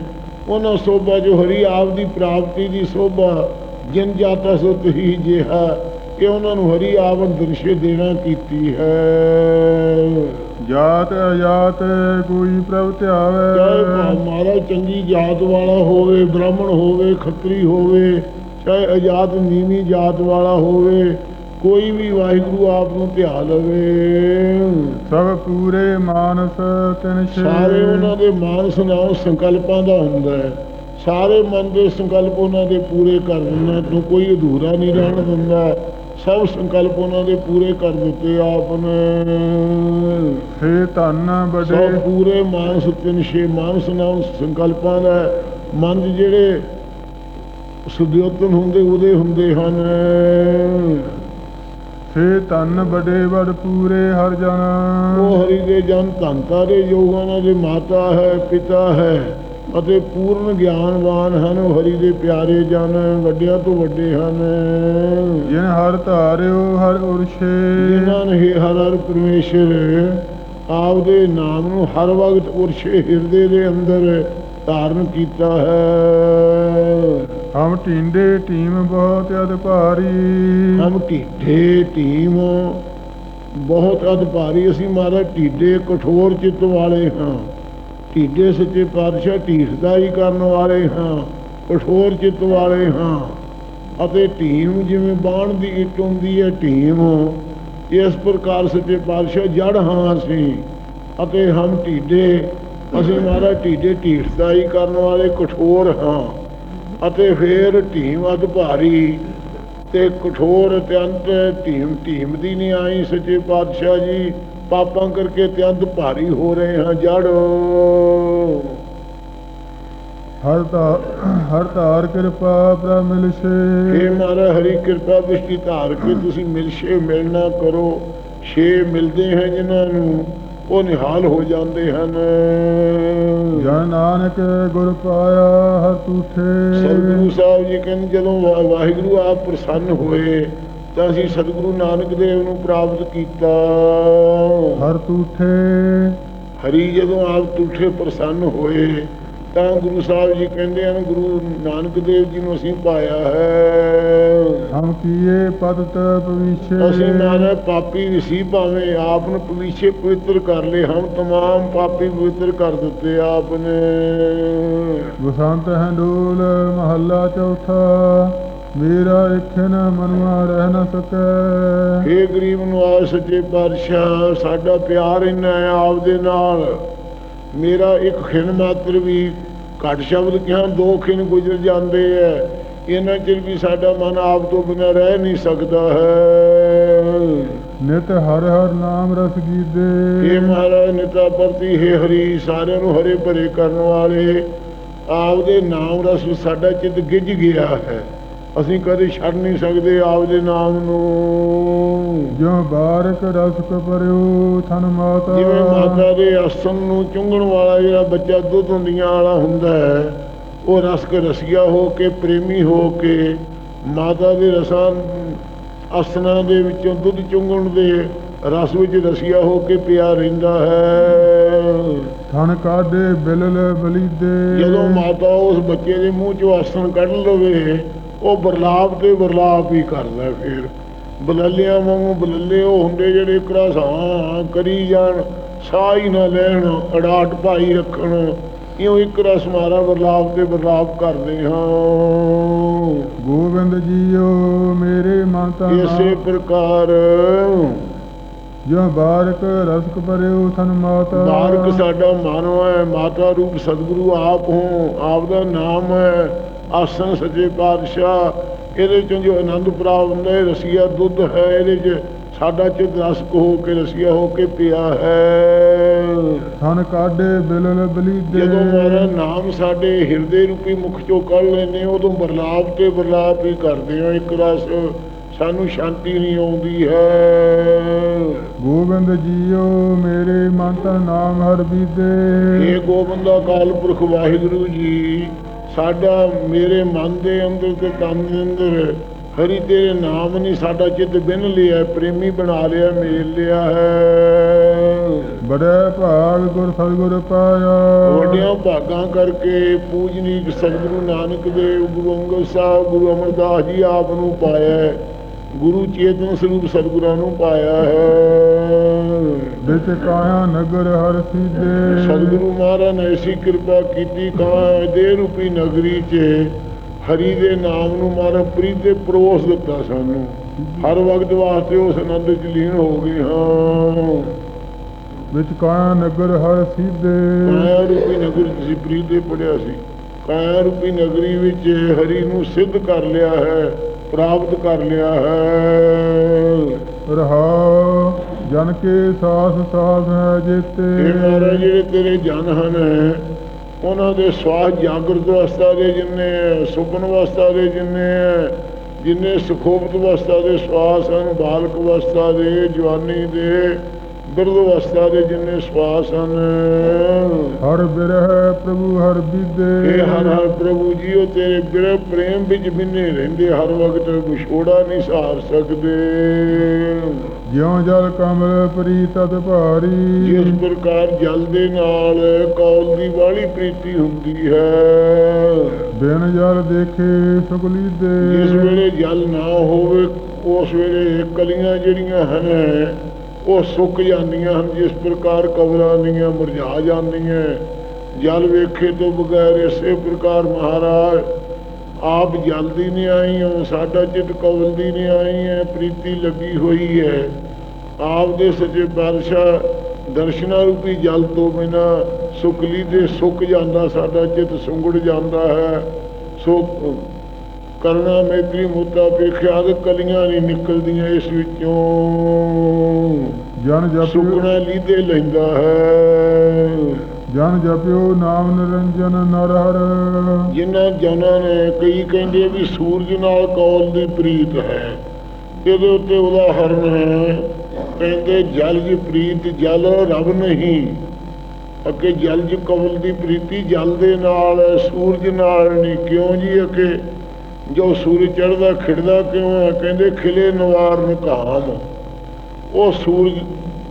ਉਹਨਾਂ ਸੋਭਾ ਜੋ ਹਰੀ ਆਪ ਦੀ ਪ੍ਰਾਪਤੀ ਦੀ ਸੋਭਾ ਜਿਨ ਜਾਤਾ ਸੋ ਹੀ ਜਿਹਾ ਇਹ ਉਹਨਾਂ ਨੂੰ ਹਰੀ ਆਪ ਦਰਸ਼ੇ ਦੇਣਾ ਕੀਤੀ ਹੈ। ਜਾਤ ਅਜਾਤ ਕੋਈ ਪ੍ਰਭ ਚਾਹੇ ਧਿਆਵੇ ਮਾਰਾ ਚੰਗੀ ਜਾਤ ਵਾਲਾ ਹੋਵੇ ਬ੍ਰਾਹਮਣ ਹੋਵੇ ਖੱਤਰੀ ਹੋਵੇ ਚਾਹੇ ਆਜ਼ਾਦ ਨੀਵੀਂ ਜਾਤ ਵਾਲਾ ਹੋਵੇ ਕੋਈ ਵੀ ਵਾਹਿਗੁਰੂ ਆਪ ਨੂੰ ਧਿਆ ਲਵੇ। ਸਭ ਪੂਰੇ ਮਾਨਸ ਤਿਨ ਛੇ। ਸਾਰੇ ਉਹਨਾਂ ਦੇ ਮਾਨਸ ਨਾਲ ਸੰਕਲਪਾਂ ਦਾ ਹੁੰਦਾ ਹੈ। ਸਾਰੇ ਮਨ ਦੇ ਸੰਕਲਪ ਉਹਨਾਂ ਦੇ ਪੂਰੇ ਕਰ ਦਿੰਦਾ ਤੂੰ ਕੋਈ ਅਧੂਰਾ ਨਹੀਂ ਰਹਿਣ ਦਿੰਦਾ ਸਭ ਸੰਕਲਪ ਉਹਨਾਂ ਦੇ ਪੂਰੇ ਕਰ ਦਿੱਤੇ ਆਪ ਨੇ। ਸੇ ਧਨ ਸਭ ਬੜੇ ਪੂਰੇ ਮਾਨਸ ਤਿੰਨ ਛੇ ਮਾਨਸ ਨਾਲ ਸੰਕਲਪਾਂ ਦਾ ਮਨ ਜਿਹੜੇ ਸੁਦਯੋਤਨ ਹੁੰਦੇ ਉਹਦੇ ਹੁੰਦੇ ਹਨ। ਸੇ ਧਨ ਬੜੇ ਬੜ ਪੂਰੇ ਹਰ ਜਨ। ਉਹ ਹਰੀ ਦੇ ਜਨ ਧੰਤਾ ਦੇ ਯੋਗਾਂ ਦੇ ਮਾਤਾ ਹੈ ਪਿਤਾ ਹੈ ਅਤੇ ਪੂਰਨ ਗਿਆਨਵਾਨ ਹਨ ਉਹ ਹਰੀ ਦੇ ਪਿਆਰੇ ਜਨ ਵੱਡਿਆਂ ਤੋਂ ਵੱਡੇ ਹਨ। ਜਿਨ ਹਰ ਧਾਰਿਓ ਹਰ ਉਰਸ਼ੇ। ਜਿਨ੍ਹਾਂ ਨੇ ਹਰ ਹਰ ਪਰਮੇਸ਼ਰ ਆਪ ਦੇ ਨਾਮ ਨੂੰ ਹਰ ਵਕਤ ਉਰਸ਼ੇ ਹਿਰਦੇ ਦੇ ਅੰਦਰ ਧਾਰਨ ਕੀਤਾ ਹੈ। ਹਮ ਟਿੰਡੇ ਟੀਮ ਬਹੁਤ ਅਧਿਕਾਰੀ ਹਮ ਢੀਠੇ ਟੀਮ ਬਹੁਤ ਅਧਿਕਾਰੀ ਅਸੀਂ ਮਹਾਰਾਜ ਢੀਡੇ ਕਠੋਰ ਚਿੱਤ ਵਾਲੇ ਹਾਂ। ਢੀਡੇ ਸੱਚੇ ਪਾਤਸ਼ਾਹ ਢੀਠਦਾ ਹੀ ਕਰਨ ਵਾਲੇ ਹਾਂ। ਕਠੋਰ ਚਿੱਤ ਵਾਲੇ ਹਾਂ। ਅਤੇ ਟੀਮ ਜਿਵੇਂ ਬਾਣ ਦੀ ਇੱਟ ਹੁੰਦੀ ਹੈ ਟੀਮ ਇਸ ਪ੍ਰਕਾਰ ਸੱਚੇ ਪਾਤਸ਼ਾਹ ਜੜ ਹਾਂ ਅਸੀਂ। ਅਤੇ ਹਮ ਢੀਡੇ, ਅਸੀਂ ਮਹਾਰਾਜ ਢੀਡੇ ਢੀਠਦਾ ਹੀ ਕਰਨ ਵਾਲੇ ਕਠੋਰ ਹਾਂ। ਅਤੇ ਫੇਰ ਢੀਮ ਅਧ ਭਾਰੀ ਤੇ ਕਠੋਰ ਅਤਿਅੰਤ ਧੀਮ ਧੀਮ ਦੀ ਨਹੀਂ ਆਈ ਸੱਚੇ ਪਾਤਸ਼ਾਹ ਜੀ। ਪਾਪਾਂ ਕਰਕੇ ਅਤਿਅੰਤ ਭਾਰੀ ਹੋ ਰਹੇ ਹਾਂ ਜੜ। ਹਰ ਤਾ ਹਰ ਤਾਰ ਕਿਰਪਾ ਪ੍ਰਭ ਮਿਲਸ਼ੇ। ਮਹਾਰਾ ਹਰੀ ਕਿਰਪਾ ਦ੍ਰਿਸ਼ਟੀ ਧਾਰ ਕੇ ਤੁਸੀਂ ਮਿਲਸ਼ੇ ਮਿਲਣਾ ਕਰੋ। ਛੇ ਮਿਲਦੇ ਹਨ ਜਿਨ੍ਹਾਂ ਨੂੰ। ਉਹ ਨਿਹਾਲ ਹੋ ਜਾਂਦੇ ਹਨ। ਜਨ ਨਾਨਕ ਗੁਰ ਪਾਇਆ ਹਰ ਤੂਠੇ। ਸਤਿਗੁਰੂ ਸਾਹਿਬ ਜੀ ਕਹਿੰਦੇ ਜਦੋਂ ਵਾਹਿਗੁਰੂ ਆਪ ਪ੍ਰਸੰਨ ਹੋਏ ਤਾਂ ਅਸੀਂ ਸਤਿਗੁਰੂ ਨਾਨਕ ਦੇਵ ਨੂੰ ਪ੍ਰਾਪਤ ਕੀਤਾ। ਹਰ ਤੂਠੇ। ਹਰੀ ਜਦੋਂ ਆਪ ਤੁਠੇ ਪ੍ਰਸੰਨ ਹੋਏ ਤਾਂ ਗੁਰੂ ਸਾਹਿਬ ਜੀ ਕਹਿੰਦੇ ਹਨ ਗੁਰੂ ਨਾਨਕ ਦੇਵ ਜੀ ਨੂੰ ਅਸੀਂ ਪਾਇਆ ਹੈ। ਹਮ ਕੀਏ ਪਦ ਤ ਪਵਿਸ਼ੇ ਅਸੀਂ ਨਾਨਕ ਪਾਪੀ ਵਿਸੀ ਭਾਵੇਂ ਆਪ ਨੂੰ ਪਵਿਸ਼ੇ ਪਵਿੱਤਰ ਕਰ ਲਏ ਹਮ ਤਮਾਮ ਪਾਪੀ ਪਵਿੱਤਰ ਕਰ ਦਿੱਤੇ ਆਪ ਨੇ। ਵਸੰਤ ਹੰਡੋਲ ਮਹੱਲਾ ਚੌਥਾ ਮੇਰਾ ਇਖਨ ਮਨੁਆ ਰਹਿ ਨਾ ਸਕੈ। ਏ ਗਰੀਬ ਨਵਾਜ਼ ਸੱਚੇ ਪਾਤਸ਼ਾਹ ਸਾਡਾ ਪਿਆਰ ਇਨਾ ਹੈ ਆਪ ਦੇ ਨਾਲ। ਮੇਰਾ ਇੱਕ ਖਿਣ ਮਾਤਰ ਵੀ ਘੱਟ ਸ਼ਬਦ ਕਿਹਾ ਦੋ ਖਿਣ ਗੁਜ਼ਰ ਜਾਂਦੇ ਐ। ਇਹਨਾਂ ਚਿਰ ਵੀ ਸਾਡਾ ਮਨ ਆਪ ਤੋਂ ਬਿਨਾਂ ਰਹਿ ਨਹੀਂ ਸਕਦਾ ਹੈ। ਨਿਤ ਹਰ ਹਰ ਨਾਮ ਰਸ ਗੀਦੇ ਮਹਾਰਾਜ ਨਿਤਾ ਪ੍ਰਤੀ ਹੈ ਹਰੀ ਸਾਰਿਆਂ ਨੂੰ ਹਰੇ ਭਰੇ ਕਰਨ ਵਾਲੇ ਆਪ ਦੇ ਨਾਮ ਰਸ ਸਾਡਾ ਚਿੱਤ ਗਿੱਜ ਗਿਆ ਹੈ। ਅਸੀਂ ਕਦੇ ਛੱਡ ਨਹੀਂ ਸਕਦੇ ਆਪ ਦੇ ਨਾਮ ਨੂੰ। ਜੋ ਬਾਰਕ ਰਸ ਕ ਪਰਿਓ ਥਨ ਮਾਤਾ। ਜਿਵੇਂ ਮਾਤਾ ਦੇ ਆਸਨ ਨੂੰ ਚੁੰਗਣ ਵਾਲਾ ਜਿਹੜਾ ਬੱਚਾ ਦੁੱਧ ਹੁੰਦੀਆਂ ਵਾਲਾ ਹੁੰਦਾ ਹੈ ਉਹ ਰਸ ਕੇ ਰਸੀਆ ਹੋ ਕੇ ਪ੍ਰੇਮੀ ਹੋ ਕੇ ਮਾਤਾ ਦੇ ਰਸਾਂ ਆਸਨਾਂ ਦੇ ਵਿੱਚੋਂ ਦੁੱਧ ਚੁੰਗਣ ਦੇ ਰਸ ਵਿੱਚ ਰਸੀਆ ਹੋ ਕੇ ਪਿਆ ਰਹਿੰਦਾ ਹੈ। ਥਨ ਕਾਡੇ ਬਿਲਲ ਬਲੀਦੇ। ਜਦੋਂ ਮਾਤਾ ਉਸ ਬੱਚੇ ਦੇ ਮੂੰਹ ਚੋਂ ਆਸਣ ਕੱਢ ਲਵੇ ਉਹ ਬਰਲਾਪ ਤੇ ਬਰਲਾਪ ਹੀ ਕਰਦਾ ਫਿਰ। ਬਲੱਲਿਆਂ ਵਾਂਗੂ ਬਲੱਲੇ ਉਹ ਹੁੰਦੇ ਜਿਹੜੇ ਇਕਰਾ ਸਾਂ ਕਰੀ ਜਾਣ ਸਾਹ ਹੀ ਨਾ ਲੈਣ ਅੜਾਟ ਭਾਈ ਰੱਖਣ। ਇਉਂ ਇੱਕ ਰਸ ਮਾਰਾ ਬਰਲਾਪ ਤੇ ਬਰਲਾਪ ਕਰਦੇ ਹਾਂ। ਗੋਬਿੰਦ ਜੀਓ ਮੇਰੇ ਮਨ ਤਾਂ ਇਸੇ ਪ੍ਰਕਾਰ। ਜੋ ਬਾਰਕ ਰਸ ਕ ਪਰਿਓ ਥਨ ਮਾਤਾ। ਬਾਰਕ ਸਾਡਾ ਮਾਨਵ ਹੈ ਮਾਤਾ ਰੂਪ ਸਤਿਗੁਰੂ ਆਪ ਹੋ ਆਪ ਦਾ ਨਾਮ ਹੈ। ਆਸਨ ਸੱਚੇ ਪਾਤਸ਼ਾਹ ਇਹਦੇ ਚੋਂ ਜੋ ਆਨੰਦ ਪ੍ਰਾਪਤ ਹੁੰਦਾ ਹੈ ਰਸੀਆ ਦੁੱਧ ਹੈ ਇਹਦੇ ਚ ਸਾਡਾ ਚਿੱਤ ਰਸਕ ਹੋ ਕੇ ਰਸੀਆ ਹੋ ਕੇ ਪਿਆ ਹੈ। ਥਨ ਕਾਡੇ ਬਿਲਲ ਬਲੀਦੇ। ਜਦੋਂ ਮਾਰਾ ਨਾਮ ਸਾਡੇ ਹਿਰਦੇ ਰੂਪੀ ਮੁਖ ਚੋਂ ਕੱਢ ਲੈਨੇ ਉਦੋਂ ਬਰਲਾਪ ਤੇ ਬਰਲਾਪ ਹੀ ਕਰਦੇ ਹਾਂ ਇੱਕ ਰਸ ਸਾਨੂੰ ਸ਼ਾਂਤੀ ਨਹੀਂ ਆਉਂਦੀ ਹੈ। ਗੋਬਿੰਦ ਜੀਓ ਮੇਰੇ ਮਨ ਤਾਂ ਨਾਮ ਹਰ ਬੀਦੇ ਇਹ ਗੋਬਿੰਦਾ ਅਕਾਲ ਪੁਰਖ ਵਾਹਿਗੁਰੂ ਜੀ ਸਾਡਾ ਮੇਰੇ ਮਨ ਦੇ ਅੰਦਰ ਤੇ ਤਨ ਦੇ ਅੰਦਰ ਹਰੀ ਤੇਰੇ ਨਾਮ ਨਹੀਂ ਸਾਡਾ ਚਿੱਤ ਬਿਨ ਲਿਆ ਪ੍ਰੇਮੀ ਬਣਾ ਲਿਆ ਮੇਲ ਲਿਆ ਹੈ ਬੜੇ ਭਾਗ ਗੁਰ ਸਤਿਗੁਰ ਪਾਇਆ ਵੱਡਿਆਂ ਭਾਗਾਂ ਕਰਕੇ ਪੂਜਨੀਕ ਸਤਿਗੁਰੂ ਨਾਨਕ ਦੇਵ ਗੁਰੂ ਅੰਗਦ ਸਾਹਿਬ ਗੁਰੂ ਅਮਰਦਾਸ ਜੀ ਆਪ ਨੂੰ ਪਾਇਆ। ਗੁਰੂ ਚੇਤਨ ਸਰੂਪ ਸਤਿਗੁਰਾਂ ਨੂੰ ਪਾਇਆ ਹੈ। ਵਿੱਚ ਕਾਇਆ ਨਗਰ ਹਰ ਸੀਦੇ ਸਤਿਗੁਰੂ ਮਹਾਰਾਜ ਨੇ ਐਸੀ ਕਿਰਪਾ ਕੀਤੀ ਕਾਂ ਦੇ ਰੂਪੀ ਨਗਰੀ 'ਚ ਹਰੀ ਦੇ ਨਾਮ ਨੂੰ ਮਹਾਰਾਜ ਪ੍ਰੀਤ ਦੇ ਪਰੋਸ ਦਿੱਤਾ ਸਾਨੂੰ। ਹਰ ਵਕਤ ਵਾਸਤੇ ਉਸ ਆਨੰਦ 'ਚ ਲੀਨ ਹੋ ਗਏ ਹਾਂ। ਵਿੱਚ ਕਾਇਆ ਨਗਰ ਹਰ ਸੀਦੇ ਕਾਇਆ ਰੂਪੀ ਨਗਰੀ ਤੁਸੀਂ ਪ੍ਰੀਤ ਦੇ ਪੜਿਆ ਸੀ। ਕਾਇਆ ਰੂਪੀ ਨਗਰੀ ਵਿੱਚ ਹਰੀ ਨੂੰ ਸਿੱਧ ਕਰ ਲਿਆ ਹੈ। ਪ੍ਰਾਪਤ ਕਰ ਲਿਆ ਹੈ। ਰਹਾ ਜਨ ਕੇ ਸਾਸ ਸਾਸ ਹੈ ਇਹ ਮਹਾਰਾਜ ਜੇਤੇ ਜਿਹੜੇ ਤੇਰੇ ਜਨ ਹਨ। ਉਹਨਾਂ ਦੇ ਸਵਾਸ ਜਾਗਰਤ ਅਵਸਥਾ ਦੇ ਜਿੰਨੇ ਸੁਪਨ ਅਵਸਥਾ ਦੇ ਜਿੰਨੇ ਜਿੰਨੇ ਸੁਖੋਪਤ ਅਵਸਥਾ ਦੇ ਸਵਾਸ ਹਨ ਬਾਲਕ ਅਵਸਥਾ ਦੇ ਜਵਾਨੀ ਦੇ। ਬਿਰਧ ਅਵਸਥਾ ਦੇ ਜਿੰਨੇ ਸਵਾਸ ਹਨ ਹਰ ਬਿਰਹ ਪ੍ਰਭੂ ਹਰ ਬੀਦੇ ਇਹ ਹਰ ਹਰ ਪ੍ਰਭੂ ਜੀ ਉਹ ਤੇਰੇ ਬਿਰਹ ਪ੍ਰੇਮ ਵਿੱਚ ਬਿੰਨੇ ਰਹਿੰਦੇ ਹਰ ਵਕਤ ਵਿਛੋੜਾ ਨਹੀਂ ਸਹਾਰ ਸਕਦੇ। ਜਿਉ ਜਲ ਕਮਲ ਪ੍ਰੀਤਤ ਜਿਸ ਭਾਰੀ। ਪ੍ਰਕਾਰ ਜਲ ਦੇ ਨਾਲ ਕੌਲ ਦੀ ਵਾਲੀ ਪ੍ਰੀਤੀ ਹੁੰਦੀ ਹੈ। ਬਿਨ ਜਲ ਦੇਖੇ ਸੁਗਲੀ ਜਿਸ ਦੇ ਵੇਲੇ ਜਲ ਨਾ ਹੋਵੇ ਉਸ ਵੇਲੇ ਕਲੀਆਂ ਜਿਹੜੀਆਂ ਹਨ ਉਹ ਸੁੱਕ ਜਾਂਦੀਆਂ ਹਨ, ਜਿਸ ਪ੍ਰਕਾਰ ਕਬਰਾਂ ਦੀਆਂ ਮੁਰਝਾ ਜਾਂਦੀਆਂ ਜਲ ਵੇਖੇ ਤੋਂ ਬਗੈਰ ਇਸੇ ਪ੍ਰਕਾਰ ਮਹਾਰਾਜ, ਆਪ ਜਲਦੀ ਨਹੀਂ ਆਈ ਹੋ, ਸਾਡਾ ਚਿੱਤ ਕਵਲਦੀ ਨਹੀਂ ਆਈ ਹੈ, ਪ੍ਰੀਤੀ ਲੱਗੀ ਹੋਈ ਹੈ। ਆਪ ਦੇ ਸੱਚੇ ਪਾਤਸ਼ਾਹ ਦਰਸ਼ਨਾ ਰੂਪੀ ਜਲ ਤੋਂ ਬਿਨਾ ਸੁਕਲੀ ਦੇ ਸੁੱਕ ਜਾਂਦਾ, ਸਾਡਾ ਚਿੱਤ ਸੁੰਗੜ ਜਾਂਦਾ ਹੈ। ਸੋ ਕਰਨਾ ਮੈਤਰੀ ਮੁੱਦਾ ਵੇਖਿਆ ਤੇ ਕਲੀਆਂ ਨਹੀਂ ਨਿਕਲਦੀਆਂ ਇਸ ਵਿੱਚੋਂ। ਜਨ ਜਪਿਓ ਸੁਪਨਾ ਲੀਦੇ ਲੈਂਦਾ ਹੈ। ਜਨ ਜਪਿਓ ਨਾਮ ਨਿਰੰਜਨ ਨਰ ਹਰ। ਜਿਨ੍ਹਾਂ ਜਨਾਂ ਨੇ ਕਈ ਕਹਿੰਦੇ ਵੀ ਸੂਰਜ ਨਾਲ ਕੌਲ ਦੀ ਪ੍ਰੀਤ ਹੈ। ਇਹਦੇ ਉੱਤੇ ਉਦਾਹਰਨ ਹੈ। ਕਹਿੰਦੇ ਜਲ ਦੀ ਪ੍ਰੀਤ ਜਲ ਰਬ ਨਹੀਂ। ਅੱਗੇ ਜਲ ਜੀ ਕੌਲ ਦੀ ਪ੍ਰੀਤੀ ਜਲ ਦੇ ਨਾਲ ਸੂਰਜ ਨਾਲ ਨਹੀਂ। ਕਿਉਂ ਜੀ ਅੱਗੇ ਜੋ ਸੂਰਜ ਚੜਦਾ ਖਿੜਦਾ ਕਿਉਂ ਹੈ? ਕਹਿੰਦੇ ਖਿਲੇ ਨਵਾਰ ਨਕਾਮ ਉਹ ਸੂਰਜ,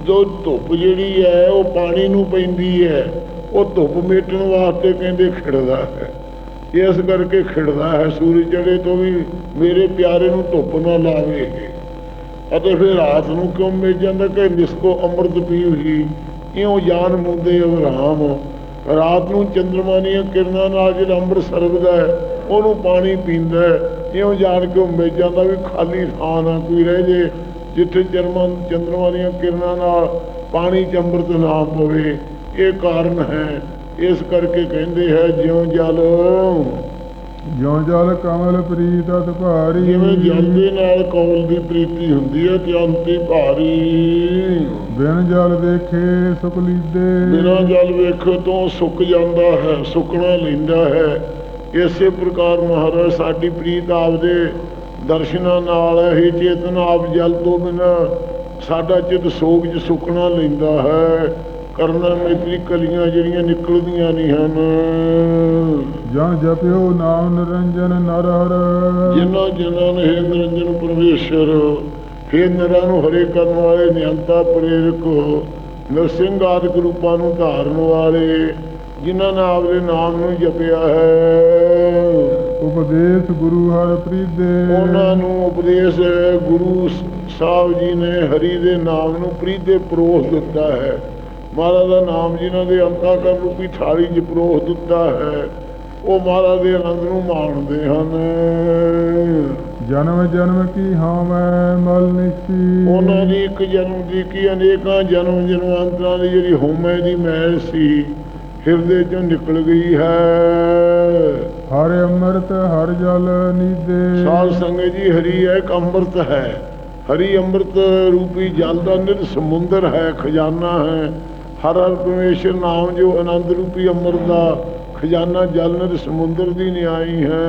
ਜੋ ਧੁੱਪ ਜਿਹੜੀ ਹੈ, ਉਹ ਪਾਣੀ ਨੂੰ ਪੈਂਦੀ ਹੈ। ਉਹ ਧੁੱਪ ਮੇਟਣ ਵਾਸਤੇ ਕਹਿੰਦੇ ਖਿੜਦਾ ਹੈ। ਇਸ ਕਰਕੇ ਖਿੜਦਾ ਹੈ। ਸੂਰਜ ਚੜੇ ਤੋਂ ਵੀ ਮੇਰੇ ਪਿਆਰੇ ਨੂੰ ਧੁੱਪ ਨਾ ਲਾਵੇ ਅਤੇ ਫਿਰ ਰਾਤ ਨੂੰ ਕਿਉਂ ਮਿਲ ਜਾਂਦਾ? ਕਿ ਨਿਸਕੋ ਅੰਮ੍ਰਿਤ ਪੀ ਹੀ। ਇਉਂ ਜਾਨ ਮੁੰਦੇ ਅਵਰਾਮ। ਰਾਤ ਨੂੰ ਚੰਦਰਮਾ ਦੀਆਂ ਕਿਰਨਾਂ ਨਾਲ ਜਿਹੜਾ ਅੰਮ੍ਰਿਤ ਸਰਬਦਾ ਹੈ ਉਹਨੂੰ ਪਾਣੀ ਪੀਂਦਾ ਇਉਂ ਜਾਣ ਕੇ ਉਹ ਮਿਲ ਜਾਂਦਾ ਵੀ ਖਾਲੀ ਥਾਂ ਨਾ ਕੋਈ ਰਹਿ ਜੇ ਜਿੱਥੇ ਚਰਮਾ ਚੰਦਰਮਾ ਦੀਆਂ ਕਿਰਨਾਂ ਨਾਲ ਪਾਣੀ ਚ ਅੰਮ੍ਰਿਤ ਨਾ ਪਵੇ। ਇਹ ਕਾਰਨ ਹੈ। ਇਸ ਕਰਕੇ ਕਹਿੰਦੇ ਹੈ ਜਿਉਂ ਜਲ। ਜਿਉ ਜਲ ਕਮਲ ਪ੍ਰੀਤ ਅਤ ਭਾਰੀ। ਜਿਵੇਂ ਜਲ ਦੇ ਨਾਲ ਕੌਲ ਦੀ ਪ੍ਰੀਤੀ ਹੁੰਦੀ ਹੈ ਤੇ ਅੰਤੀ ਭਾਰੀ। ਬਿਨ ਜਲ ਦੇਖੇ ਸੁਖ ਲੀਦੇ। ਬਿਨਾਂ ਜਲ ਵੇਖੋ ਤੋਂ ਸੁੱਕ ਜਾਂਦਾ ਹੈ ਸੁੱਕਣਾ ਲੈਂਦਾ ਹੈ। ਇਸੇ ਪ੍ਰਕਾਰ ਮਹਾਰਾਜ ਸਾਡੀ ਪ੍ਰੀਤ ਆਪਦੇ ਦਰਸ਼ਨਾਂ ਨਾਲ ਹੀ ਚੇਤਨ ਆਪ ਜਲ ਤੋਂ ਬਿਨਾਂ ਸਾਡਾ ਚਿੱਤ ਸੋਗ 'ਚ ਸੁੱਕਣਾ ਲੈਂਦਾ ਹੈ। ਕਰਨਾ ਮੇਰੀ ਕਲੀਆਂ ਜਿਹੜੀਆਂ ਨਿਕਲਦੀਆਂ ਨਹੀਂ ਹਨ। ਜਨ ਜਪਿਓ ਨਾਮ ਨਿਰੰਜਨ ਨਰ ਹਰ। ਜਿਨ੍ਹਾਂ ਜਿਨ੍ਹਾਂ ਨੇ ਹੇ ਨਿਰੰਜਨ ਪਰਮੇਸ਼ਰ ਹੇ ਨਰਾਂ ਨੂੰ ਹਰੇ ਕਰਨ ਵਾਲੇ ਨਿਹੰਤਾ ਪ੍ਰੇਰਕ ਨਰਸਿੰਘ ਆਦਿਕ ਰੂਪਾਂ ਨੂੰ ਧਾਰਨ ਵਾਲੇ ਜਿਨ੍ਹਾਂ ਨੇ ਆਪਦੇ ਨਾਮ ਨੂੰ ਜਪਿਆ ਹੈ। ਉਪਦੇਸ਼ ਗੁਰੂ ਹਰ ਪ੍ਰੀਦੇ ਉਹਨਾਂ ਨੂੰ ਉਪਦੇਸ਼ ਗੁਰੂ ਸਾਹਿਬ ਜੀ ਨੇ ਹਰੀ ਦੇ ਨਾਮ ਨੂੰ ਪ੍ਰੀਤੇ ਪਰੋਸ ਦਿੱਤਾ ਹੈ। ਮਹਾਰਾਜ ਦਾ ਨਾਮ ਜਿਨ੍ਹਾਂ ਦੇ ਅੰਤਾਕਰ ਰੂਪੀ ਥਾਲੀ 'ਚ ਪਰੋਸ ਦਿੱਤਾ ਹੈ ਉਹ ਮਹਾਰਾਜ ਦੇ ਆਨੰਦ ਨੂੰ ਮਾਣਦੇ ਹਨ। ਜਨਮ ਜਨਮ ਕੀ ਹਾਂ ਮੈਂ ਮਲ ਨਿਸੀ ਉਹਨਾਂ ਦੀ ਇੱਕ ਜਨਮ ਦੀ ਕੀ ਅਨੇਕਾਂ ਜਨਮ ਜਨਮਾਂਤਰਾਂ ਦੀ ਜਿਹੜੀ ਹਉਮੈ ਦੀ ਮੈਲ ਸੀ ਹਿਰਦੇ ਚੋਂ ਨਿਕਲ ਗਈ ਹੈ। ਹਰ ਅੰਮ੍ਰਿਤ ਹਰ ਜਲ ਨੀਦੇ। ਸਾਧ ਸੰਗਤ ਜੀ ਹਰੀ ਹੈ ਇੱਕ ਅੰਮ੍ਰਿਤ ਹੈ। ਹਰੀ ਅੰਮ੍ਰਿਤ ਰੂਪੀ ਜਲ ਦਾ ਨਿਰ ਸਮੁੰਦਰ ਹੈ ਖਜ਼ਾਨਾ ਹੈ। ਹਰ ਹਰ ਪਰਮੇਸ਼ਰ ਨਾਮ ਜੋ ਆਨੰਦ ਰੂਪੀ ਅੰਮ੍ਰਿਤ ਦਾ ਖਜ਼ਾਨਾ ਜਲ ਨਿਰ ਸਮੁੰਦਰ ਦੀ ਨਿਆਈ ਹੈ।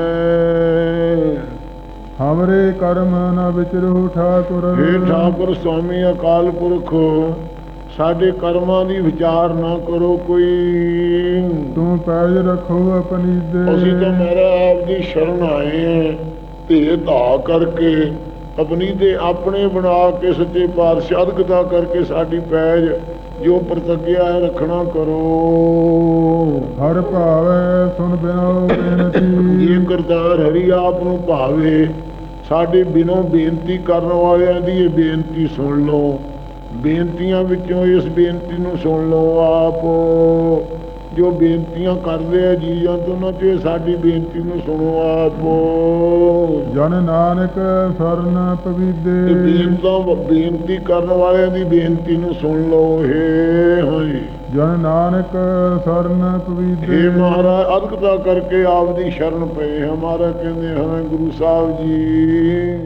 ਹਮਰੇ ਕਰਮ ਨ ਵਿਚਰੋ ਠਾਕੁਰ। ਹੇ ਠਾਕੁਰ ਸੁਆਮੀ ਅਕਾਲ ਪੁਰਖ ਸਾਡੇ ਕਰਮਾਂ ਦੀ ਵਿਚਾਰ ਨਾ ਕਰੋ ਕੋਈ। ਤੂੰ ਪੈਜ ਰੱਖੋ ਆਪਣੀ ਦੇ। ਅਸੀਂ ਤਾਂ ਮੇਰਾ ਆਪ ਦੀ ਸ਼ਰਨ ਆਏ ਹਾਂ ਧੇ ਧਾ ਕਰਕੇ ਆਪਣੀ ਦੇ ਆਪਣੇ ਬਣਾ ਕੇ ਸੱਚੇ ਪਾਤਸ਼ਾਹ ਅਦਕਤਾ ਕਰਕੇ ਸਾਡੀ ਪੈਜ ਜੋ ਪ੍ਰਤੱਗਿਆ ਹੈ ਰੱਖਣਾ ਕਰੋ। ਹਰ ਭਾਵੈ ਸੁਨ ਬਿਨੋ ਬੇਨਤੀ। ਕਰਤਾਰ ਹਰੀ ਆਪ ਨੂੰ ਭਾਵੇ ਸਾਡੇ ਬਿਨੋਂ ਬੇਨਤੀ ਕਰਨ ਵਾਲਿਆਂ ਦੀ ਇਹ ਬੇਨਤੀ ਸੁਣ ਲਓ। ਬੇਨਤੀਆਂ ਵਿੱਚੋਂ ਇਸ ਬੇਨਤੀ ਨੂੰ ਸੁਣ ਲਓ ਆਪ। ਜੋ ਬੇਨਤੀਆਂ ਕਰਦੇ ਆ ਜੀਆਂ ਤੋਂ ਉਹਨਾਂ ਤੇ ਸਾਡੀ ਬੇਨਤੀ ਨੂੰ ਸੁਣੋ ਆਪ। ਜਨ ਨਾਨਕ ਸਰਨ ਪਵੀਦੇ। ਬੇਨਤਾਂ ਬੇਨਤੀ ਕਰਨ ਵਾਲਿਆਂ ਦੀ ਬੇਨਤੀ ਨੂੰ ਸੁਣ ਲਓ ਹੇ ਹਾਏ ਜਨ ਨਾਨਕ ਸਰਨ ਹੇ ਪਵੀਦੇ ਮਹਾਰਾਜ ਅਦਕਤਾ ਕਰਕੇ ਆਪ ਦੀ ਸ਼ਰਨ ਪਏ ਹਮਾਰਾ ਕਹਿੰਦੇ ਹਾਂ ਗੁਰੂ ਸਾਹਿਬ ਜੀ।